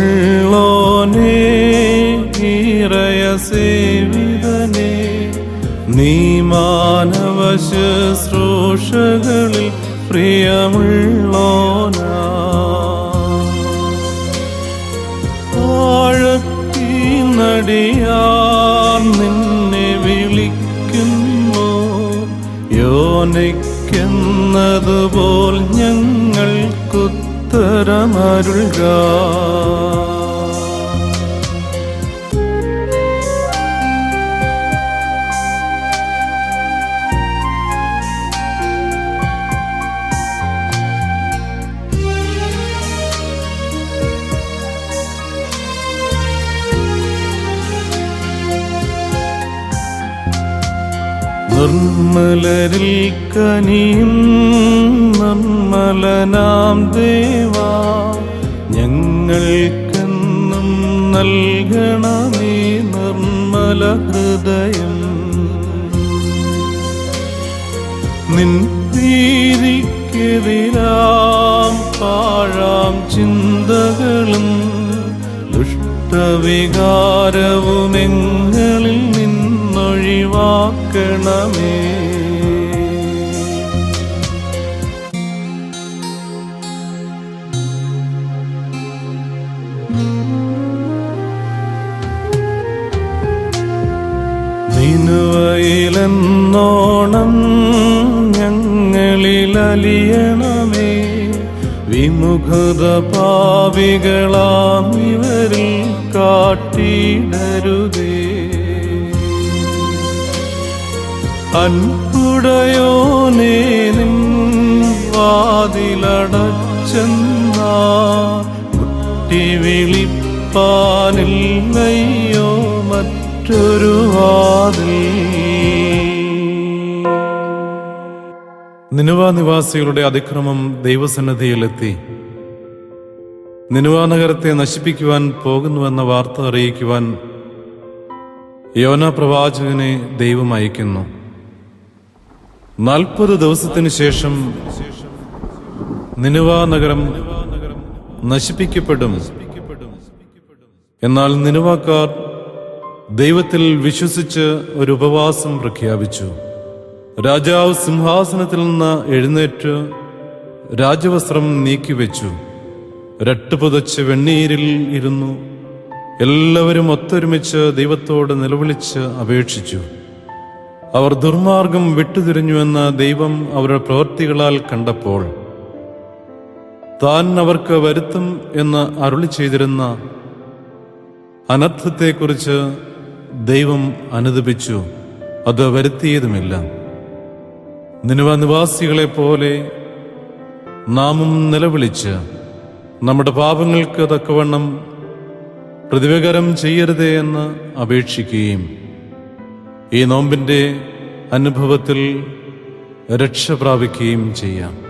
സ്തുതിയുണർവുള്ളോനെ ഈറയ സേവിതനെ നീ മാനവ ശുശ്രൂഷകളിൽ പ്രിയമുള്ളോനാ. ആഴത്തി നടിയാർ നിന്നെ വിളിക്കുന്നു. യോനയ്ക്ക് യോനയ്ക്കെന്നതുപോൽ ഞങ്ങൾക്കുത്തരമരുൾക. നിർമ്മലരിൽ കനിയും നിർമ്മലനാം ദേവാ. ഞങ്ങൾക്കെന്നും നൽകണമേ നിർമ്മല ഹൃദയം. നിൻ തീരിക്കെതിരാം പാഴാം ചിന്തകളും ദുഷ്ടവികാരവുമെങ്ങളിൽ നിന്നൊഴിവാക്കണമേ നിനുവയിലെന്നോണം ഞങ്ങളിൽ അലിയണമേ വിമുഖത പാവികളാം ഇവരിൽ കാട്ടിടരുതേ. അൻപുടയോനേ നിൻ വാതിലടച്ചെന്ന. കുട്ടി വിളിപ്പാനില്ലയോ മറ്റൊരു വാതിൽ. നിനുവ നിവാസികളുടെ അതിക്രമം ദൈവസന്നദ്ധിയിലെത്തി നിനുവ നഗരത്തെ നശിപ്പിക്കുവാൻ പോകുന്നുവെന്ന വാർത്ത അറിയിക്കുവാൻ യോന പ്രവാചകനെ ദൈവം അയക്കുന്നു. നാൽപ്പത് ദിവസത്തിന് ശേഷം നിനുവ നഗരം നശിപ്പിക്കപ്പെടും. എന്നാൽ നിനുവാക്കാർ ദൈവത്തിൽ വിശ്വസിച്ച് ഒരു ഉപവാസം പ്രഖ്യാപിച്ചു. രാജാവ് സിംഹാസനത്തിൽ നിന്ന് എഴുന്നേറ്റ് രാജവസ്ത്രം നീക്കിവെച്ചു. രട്ടുപുതച്ച് വെണ്ണീരിൽ ഇരുന്നു. എല്ലാവരും ഒത്തൊരുമിച്ച് ദൈവത്തോട് നിലവിളിച്ച് അപേക്ഷിച്ചു. അവർ ദുർമാർഗം വിട്ടുതിരിഞ്ഞുവെന്ന് ദൈവം അവരുടെ പ്രവൃത്തികളാൽ കണ്ടപ്പോൾ താൻ അവർക്ക് വരുത്തും എന്ന് അരുളി ചെയ്തിരുന്ന അനർത്ഥത്തെക്കുറിച്ച് ദൈവം അനുദപിച്ചു അത് വരുത്തിയതുമില്ല. നിനുവ നിവാസികളെ പോലെ നാമും നിലവിളിച്ച് നമ്മുടെ പാപങ്ങൾക്ക് തക്കവണ്ണം പ്രതിവകരം ചെയ്യരുതേ എന്ന് അപേക്ഷിക്കുകയും ഈ നോമ്പിന്റെ അനുഭവത്തിൽ രക്ഷ പ്രാപിക്കുകയും ചെയ്യാം.